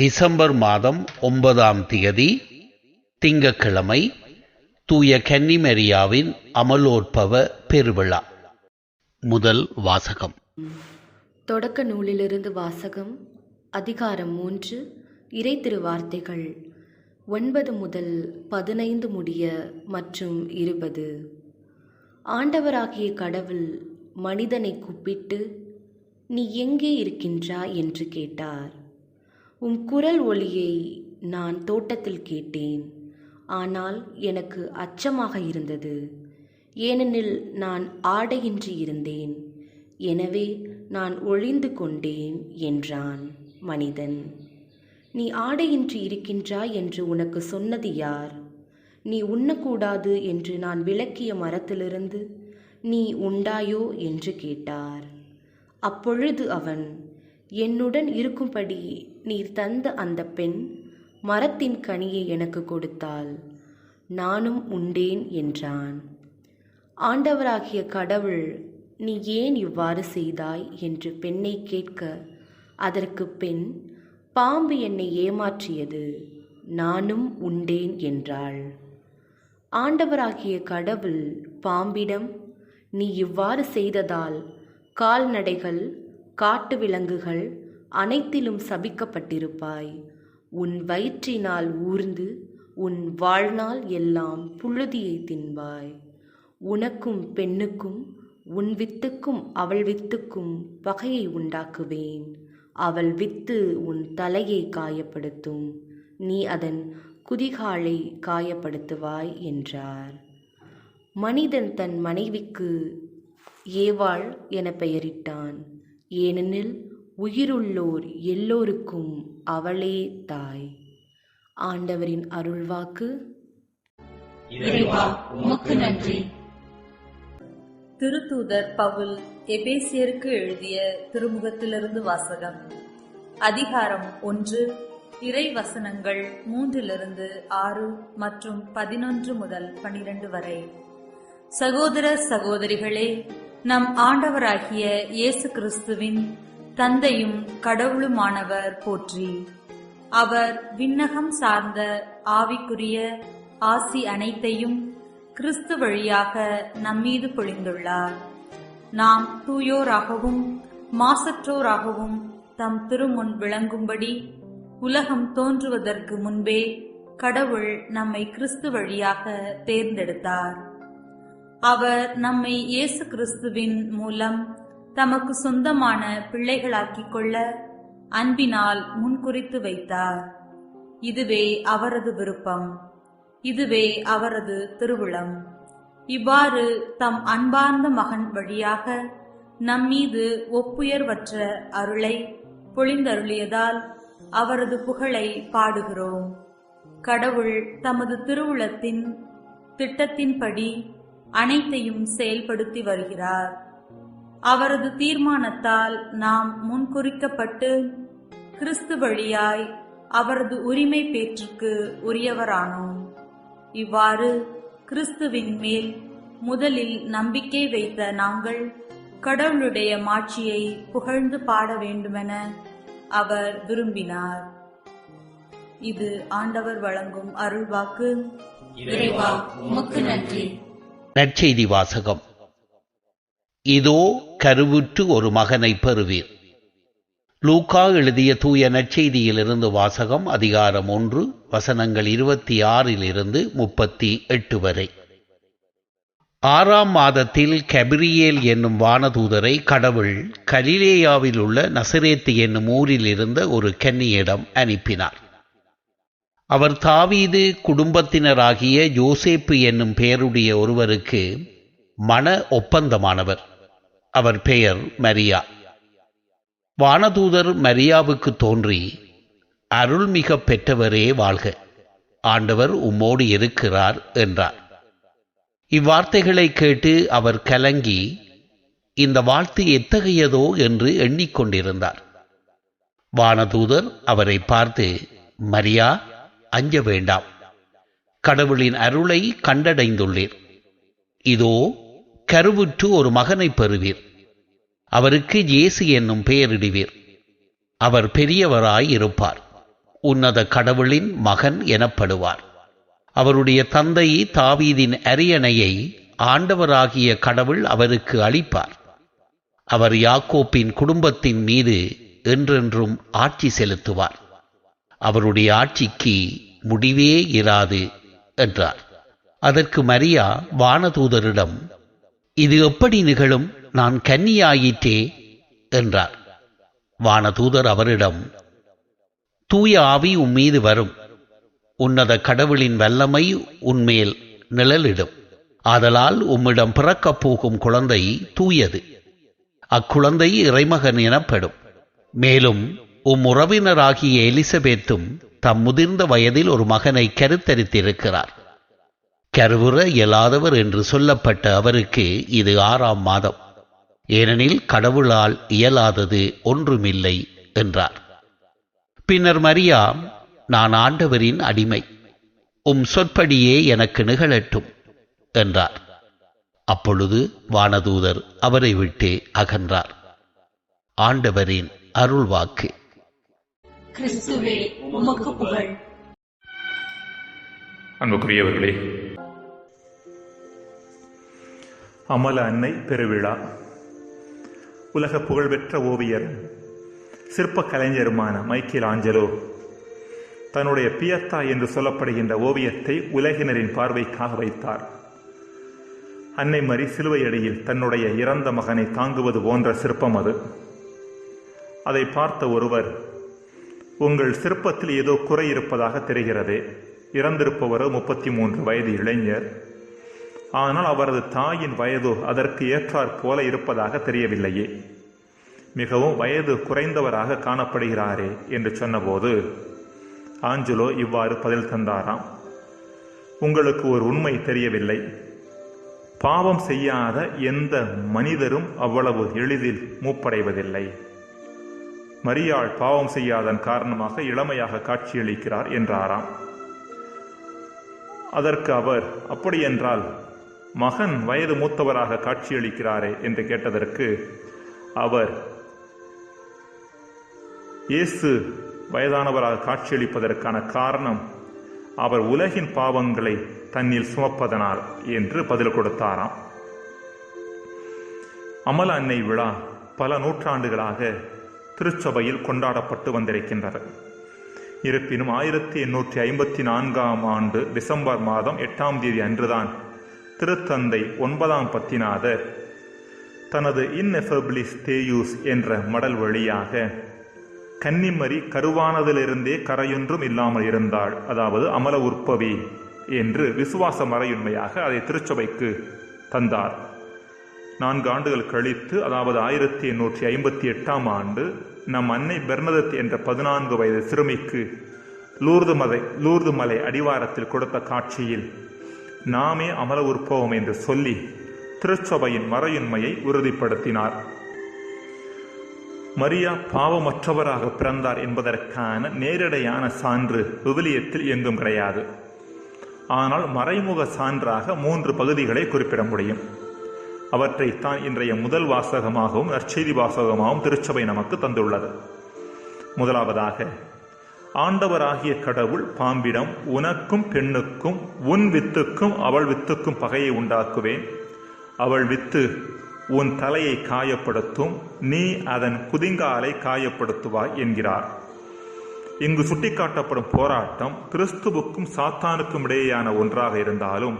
December மாதம் ஒன்பதாம் திகதி திங்கக்கிழமை தூய கன்னிமரியாவின் அமலோற்பவ பெருவிழா. முதல் வாசகம். தொடக்க நூலிலிருந்து வாசகம் அதிகாரம் மூன்று இறை திருவார்த்தைகள் ஒன்பது முதல் பதினைந்து முடிய மற்றும் இருபது. ஆண்டவராகிய கடவுள் மனிதனை கூப்பிட்டு நீ எங்கே இருக்கின்றா? என்று கேட்டார். உம் குரல் ஒலியை நான் தோட்டத்தில் கேட்டேன். ஆனால் எனக்கு அச்சமாக இருந்தது. ஏனெனில் நான் ஆடையின்றி இருந்தேன். எனவே நான் ஒளிந்து கொண்டேன் என்றான் மனிதன். நீ ஆடையின்றி இருக்கின்றாய் என்று உனக்கு சொன்னது யார்? நீ உண்ணக்கூடாது என்று நான் விளக்கிய மரத்திலிருந்து நீ உண்டாயோ என்று கேட்டார். அப்பொழுது அவன் என்னுடன் இருக்கும்படி நீர் தந்த அந்த பெண் மரத்தின் கனியை எனக்கு கொடுத்தாள். நானும் உண்டேன் என்றான். ஆண்டவராகிய கடவுள் நீ ஏன் இவ்வாறு செய்தாய்? என்று பெண்ணை கேட்க அதற்கு பெண் பாம்பு என்னை ஏமாற்றியது நானும் உண்டேன் என்றாள். ஆண்டவராகிய கடவுள் பாம்பிடம் நீ இவ்வாறு செய்ததால் கால்நடைகள் காட்டு விலங்குகள் அனைத்திலும் சபிக்கப்பட்டிருப்பாய். உன் வயிற்றினால் ஊர்ந்து உன் வாழ்நாள் எல்லாம் புழுதியை தின்பாய். உனக்கும் பெண்ணுக்கும் உன் வித்துக்கும் அவள் வித்துக்கும் பகையை உண்டாக்குவேன். அவள் வித்து உன் தலையை காயப்படுத்தும். நீ அதன் குதிகாலை காயப்படுத்துவாய் என்றார். மனிதன் தன் மனைவிக்கு ஏவாள் என பெயரிட்டான். ஏனெனில் உயிருள்ளோர் எல்லோருக்கும் அவளே தாய். ஆண்டவரின் அருள்வாக்கு. இறைவா உமக்கு நன்றி. திருத்தூதர் பவுல் எபேசியருக்கு எழுதிய திருமுகத்திலிருந்து வாசகம். அதிகாரம் ஒன்று இறை வசனங்கள் மூன்றிலிருந்து ஆறு மற்றும் பதினொன்று முதல் பனிரெண்டு வரை. சகோதர சகோதரிகளே நம் ஆண்டவராகிய இயேசு கிறிஸ்துவின் தந்தையும் கடவுளுமானவர் போற்றி. அவர் விண்ணகம் சார்ந்த ஆவிக்குரிய ஆசி அனைத்தையும் கிறிஸ்து வழியாக நம்மீது பொழிந்துள்ளார். நாம் தூயோராகவும் மாசற்றோராகவும் தம் திருமுன் விளங்கும்படி உலகம் தோன்றுவதற்கு முன்பே கடவுள் நம்மை கிறிஸ்து வழியாக தேர்ந்தெடுத்தார். அவர் நம்மை இயேசு கிறிஸ்துவின் மூலம் தமக்கு சொந்தமான பிள்ளைகளாக்கிக் கொள்ள அன்பினால் முன்குறித்து வைத்தார். இதுவே அவரது விருப்பம். இதுவே அவரது திருவுளம். இவ்வாறு தம் அன்பார்ந்த மகன் வழியாக நம்மீது ஒப்புயர்வற்ற அருளை பொழிந்தருளியதால் அவரது புகழை பாடுகிறோம். கடவுள் தமது திருவுளத்தின் திட்டத்தின்படி அனைத்தையும் செயல்படுத்தி வருகிறார். அவரது தீர்மானத்தால் நாம் முன்குறிக்கப்பட்டு கிறிஸ்து வழியாய் அவரது உரிமை பேற்றுக்கு உரியவரானோம். இவ்வாறு கிறிஸ்துவின் மேல் முதலில் நம்பிக்கை வைத்த நாங்கள் கடவுளுடைய மாட்சியை புகழ்ந்து பாட வேண்டுமென அவர் விரும்பினார். இது ஆண்டவர் வழங்கும் அருள்வாக்கு. இறைவா உமக்கு நன்றி. நற்செய்தி வாசகம். இதோ கருவுற்று ஒரு மகனை பெறுவீர். லூக்கா எழுதிய தூய நற்செய்தியிலிருந்து வாசகம் அதிகாரம் ஒன்று வசனங்கள் இருபத்தி ஆறிலிருந்து முப்பத்தி எட்டு வரை. ஆறாம் மாதத்தில் கபிரியேல் என்னும் வானதூதரை கடவுள் கலிலேயாவில் உள்ள நசரேத்து என்னும் ஊரில் இருந்த ஒரு கன்னியிடம் அனுப்பினார். அவர் தாவீது குடும்பத்தினராகிய யோசேப்பு என்னும் பெயருடைய ஒருவருக்கு மன ஒப்பந்தமானவர். அவர் பெயர் மரியா. வானதூதர் மரியாவுக்கு தோன்றி அருள்மிக பெற்றவரே வாழ்க. ஆண்டவர் உம்மோடு இருக்கிறார் என்றார். இவ்வார்த்தைகளை கேட்டு அவர் கலங்கி இந்த வாழ்த்து எத்தகையதோ என்று எண்ணிக்கொண்டிருந்தார் வானதூதர் அவரை பார்த்து மரியா அஞ்ச வேண்டாம். கடவுளின் அருளை கண்டடைந்துள்ளீர். இதோ கருவுற்று ஒரு மகனை பெறுவீர். அவருக்கு இயேசு என்னும் பெயரிடுவீர். அவர் பெரியவராய் இருப்பார். உன்னத கடவுளின் மகன் எனப்படுவார். அவருடைய தந்தை தாவீதின் அரியணையை ஆண்டவராகிய கடவுள் அவருக்கு அளிப்பார். அவர் யாக்கோப்பின் குடும்பத்தின் மீது என்றென்றும் ஆட்சி செலுத்துவார். அவருடைய ஆட்சிக்கு முடிவே இராது என்றார். அதற்கு மரியா வானதூதரிடம் இது எப்படி நிகழும்? நான் கன்னியாயிற்றே என்றார். வானதூதர் அவரிடம் தூய ஆவி உன் மீது வரும். உன்னத கடவுளின் வல்லமை உன்மேல் நிழலிடும். ஆதலால் உம்மிடம் பிறக்கப் போகும் குழந்தை தூயது. அக்குழந்தை இறைமகன் எனப்படும். மேலும் உம் உறவினராகிய எலிசபெத்தும் தம் முதிர்ந்த வயதில் ஒரு மகனை கருத்தரித்திருக்கிறார். கருவுற இயலாதவர் என்று சொல்லப்பட்ட அவருக்கு இது ஆறாம் மாதம். ஏனெனில் கடவுளால் இயலாதது ஒன்றுமில்லை என்றார். பின்னர் மரியா நான் ஆண்டவரின் அடிமை உம் சொற்படியே எனக்கு நிகழட்டும் என்றார். அப்பொழுது வானதூதர் அவரை விட்டு அகன்றார். ஆண்டவரின் அருள்வாக்கு. கிறிஸ்துவே உமக்கு புகழ். அன்புக்குரியவர்களே அமல அன்னை பெருவிழா. உலக புகழ்பெற்ற ஓவியர் சிற்ப கலைஞருமான மைக்கேல் ஆஞ்சலோ தன்னுடைய பியத்தா என்று சொல்லப்படுகின்ற ஓவியத்தை உலகினரின் பார்வைக்காக வைத்தார். அன்னை மரி சிலுவையடியில் தன்னுடைய இறந்த மகனை தாங்குவது போன்ற சிற்பம் அது. அதை பார்த்த ஒருவர் உங்கள் சிற்பத்தில் ஏதோ குறை இருப்பதாக தெரிகிறது. இறந்திருப்பவரோ முப்பத்தி மூன்று வயது இளைஞர். ஆனால் அவரது தாயின் வயதோ அதற்கு ஏற்றாற் போல இருப்பதாக தெரியவில்லையே. மிகவும் வயது குறைந்தவராக காணப்படுகிறாரே என்று சொன்னபோது ஆஞ்சலோ இவ்வாறு பதில் தந்தாராம். உங்களுக்கு ஒரு உண்மை தெரியவில்லை. பாவம் செய்யாத எந்த மனிதரும் அவ்வளவு எளிதில் மூப்படைவதில்லை. மரியாள் பாவம் செய்யாதன் காரணமாக இளமையாக காட்சியளிக்கிறார் என்றாராம். அதற்கு அவர் அப்படியென்றால் மகன் வயது மூத்தவராக காட்சியளிக்கிறாரே என்று கேட்டதற்கு அவர் இயேசு வயதானவராக காட்சியளிப்பதற்கான காரணம் அவர் உலகின் பாவங்களை தன்னில் சுமப்பதனால் என்று பதில் கொடுத்தாராம். அமல அன்னை விழா பல நூற்றாண்டுகளாக திருச்சபையில் கொண்டாடப்பட்டு வந்திருக்கின்றது. இருப்பினும் ஆயிரத்தி எண்ணூற்றி ஐம்பத்தி நான்காம் ஆண்டு டிசம்பர் மாதம் எட்டாம் தேதி அன்றுதான் திருத்தந்தை ஒன்பதாம் பத்திநாதர் தனது இன்னெஃபபிளிஸ் தேயூஸ் என்ற மடல் வழியாக கன்னிமரி கருவானதிலிருந்தே கரையொன்றும் இல்லாமல் இருந்தாள். அதாவது அமல உற்பவி என்று விசுவாச மறையுண்மையாக அதை திருச்சபைக்கு தந்தார். நான்கு ஆண்டுகள் கழித்து அதாவது ஆயிரத்தி எண்ணூற்றி ஐம்பத்தி எட்டாம் ஆண்டு நம் அன்னை பெர்னதத் என்ற பதினான்கு வயது சிறுமிக்கு லூர்து மலை லூர்து மலை அடிவாரத்தில் கொடுத்த காட்சியில் நாமே அமல உற்பவம் என்று சொல்லி திருச்சபையின் மறையுண்மையை உறுதிப்படுத்தினார். மரியா பாவமற்றவராக பிறந்தார் என்பதற்கான நேரடியான சான்று விவிலியத்தில் எங்கும் கிடையாது. ஆனால் மறைமுக சான்றாக மூன்று பகுதிகளை குறிப்பிட முடியும். அவற்றைத்தான் இன்றைய முதல் வாசகமாகவும் நற்செய்தி வாசகமாகவும் திருச்சபை நமக்கு தந்துள்ளது. முதலாவதாக ஆண்டவராகிய கடவுள் பாம்பிடம் உனக்கும் பெண்ணுக்கும் உன் வித்துக்கும் அவள் வித்துக்கும் பகையை உண்டாக்குவேன். அவள் வித்து உன் தலையை காயப்படுத்தும் நீ அதன் குதிங்காலை காயப்படுத்துவாய் என்கிறார். இங்கு சுட்டிக்காட்டப்படும் போராட்டம் கிறிஸ்துவுக்கும் சாத்தானுக்கும் இடையேயான ஒன்றாக இருந்தாலும்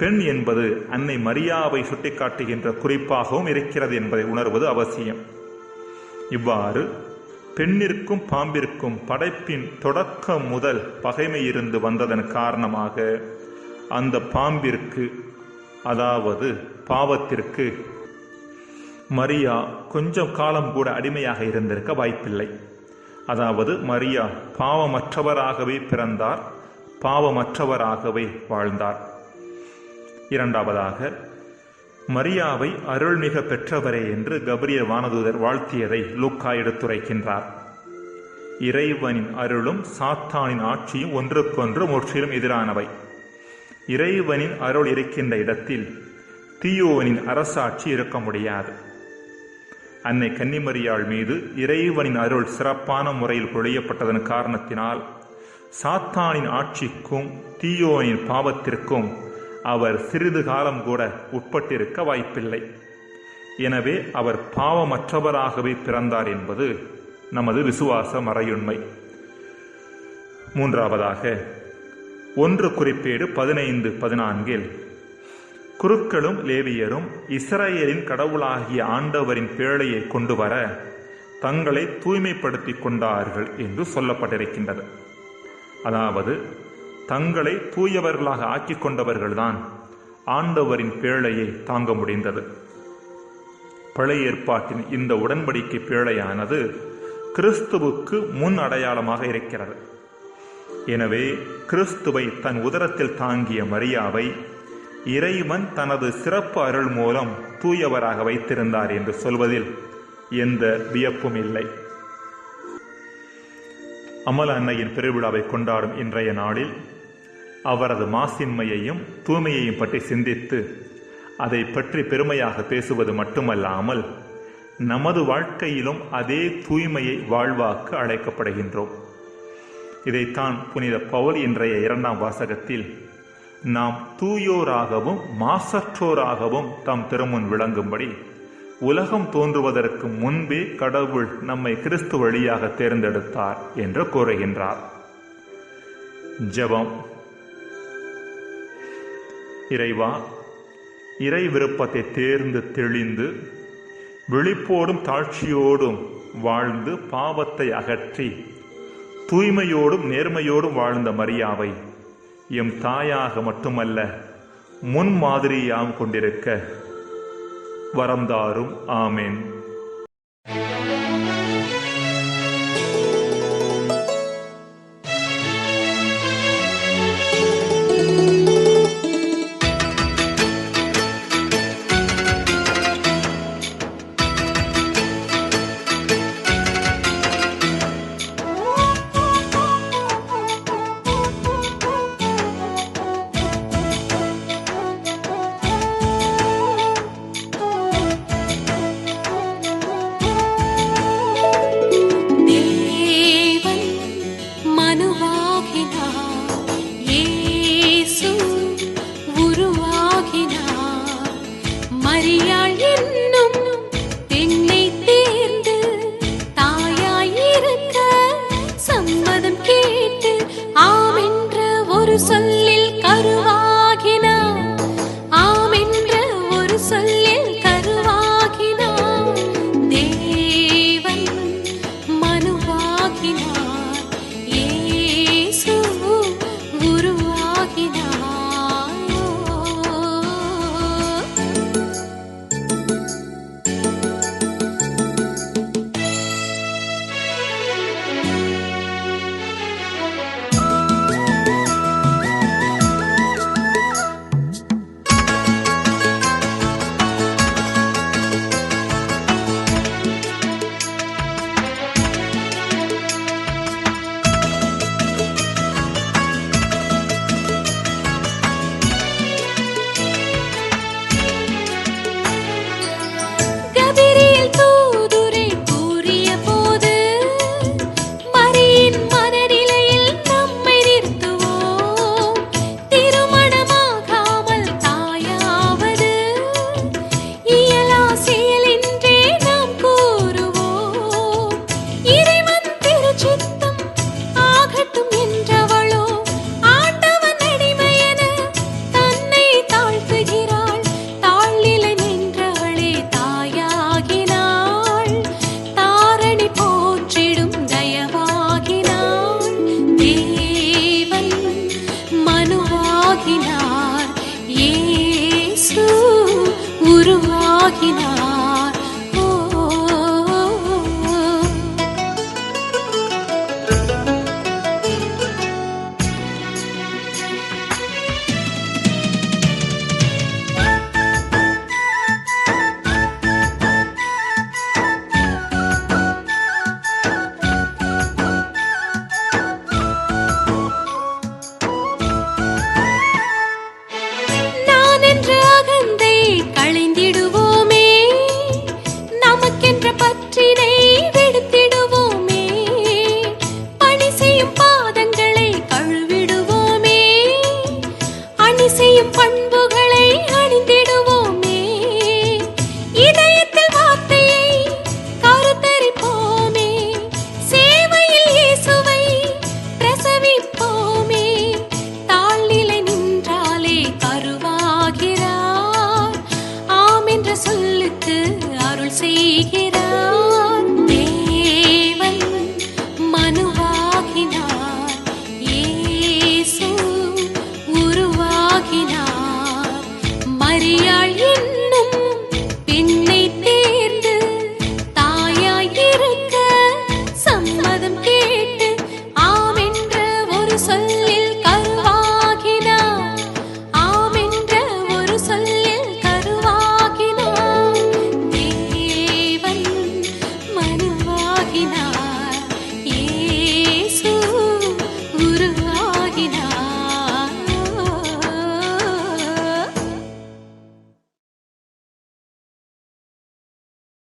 பெண் என்பது அன்னை மரியாவை சுட்டிக்காட்டுகின்ற குறிப்பாகவும் இருக்கிறது என்பதை உணர்வது அவசியம். இவ்வாறு பெண்ணிற்கும் பாம்பிற்கும் படைப்பின் தொடக்கம் முதல் பகைமை இருந்து வந்ததன் காரணமாக அந்த பாம்பிற்கு அதாவது பாவத்திற்கு மரியா கொஞ்சம் காலம் கூட அடிமையாக இருந்திருக்க வாய்ப்பில்லை. அதாவது மரியா பாவமற்றவராகவே பிறந்தார் பாவமற்றவராகவே வாழ்ந்தார். இரண்டாவதாக மரியாவை அருள்மிக பெற்றவரே என்று கபிரியர் வானதூதர் வாழ்த்தியதை லூக்கா எடுத்துரைக்கின்றார். இறைவனின் அருளும் சாத்தானின் ஆட்சியும் ஒன்றுக்கொன்று முற்றிலும் எதிரானவை. இறைவனின் அருள் இருக்கின்ற இடத்தில் தீயோவனின் அரசாட்சி இருக்க முடியாது. அன்னை கன்னிமரியாள் மீது இறைவனின் அருள் சிறப்பான முறையில் பொழியப்பட்டதன் காரணத்தினால் சாத்தானின் ஆட்சிக்கும் தீயோனின் பாவத்திற்கும் அவர் சிறிது காலம் கூட உட்பட்டிருக்க வாய்ப்பில்லை. எனவே அவர் பாவமற்றவராகவே பிறந்தார் என்பது நமது விசுவாச மறையுண்மை. மூன்றாவதாக ஒன்று குறிப்பேடு பதினைந்து பதினான்கில் குருக்களும் லேவியரும் இஸ்ரேலின் கடவுளாகிய ஆண்டவரின் பேழையை கொண்டு வர தங்களை தூய்மைப்படுத்திக் கொண்டார்கள் என்று சொல்லப்பட்டிருக்கின்றது. அதாவது தங்களை தூயவர்களாக ஆக்கிக் கொண்டவர்கள்தான் ஆண்டவரின் பேழையை தாங்க முடிந்தது. பழைய ஏற்பாட்டின் இந்த உடன்படிக்கை பேழையானது கிறிஸ்துவுக்கு முன் அடையாளமாக இருக்கிறது. எனவே கிறிஸ்துவை தன் உதரத்தில் தாங்கிய மரியாவை இறைவன் தனது சிறப்பு அருள் மூலம் தூயவராக வைத்திருந்தார் என்று சொல்வதில் எந்த வியப்பும் இல்லை. அமல அன்னையின் பெருவிழாவை கொண்டாடும் இன்றைய நாளில் அவரது மாசின்மையையும் தூய்மையையும் பற்றி சிந்தித்து அதை பற்றி பெருமையாக பேசுவது மட்டுமல்லாமல் நமது வாழ்க்கையிலும் அதே தூய்மையை வாழ்வாக்க அழைக்கப்படுகின்றோம். இதைத்தான் புனித பவுல் இன்றைய இரண்டாம் வாசகத்தில் நாம் தூயோராகவும் மாசற்றோராகவும் தம் திருமுன் விளங்கும்படி உலகம் தோன்றுவதற்கு முன்பே கடவுள் நம்மை கிறிஸ்து வழியாக தேர்ந்தெடுத்தார் என்று கூறுகின்றார். ஜெபம். இறைவா இறை விருப்பத்தை தேர்ந்து தெளிந்து விழிப்போடும் தாழ்ச்சியோடும் வாழ்ந்து பாவத்தை அகற்றி தூய்மையோடும் நேர்மையோடும் வாழ்ந்த மரியாவை எம் தாயாக மட்டுமல்ல முன்மாதிரியாம் கொண்டிருக்க வரந்தாரும். ஆமேன். மரியாள்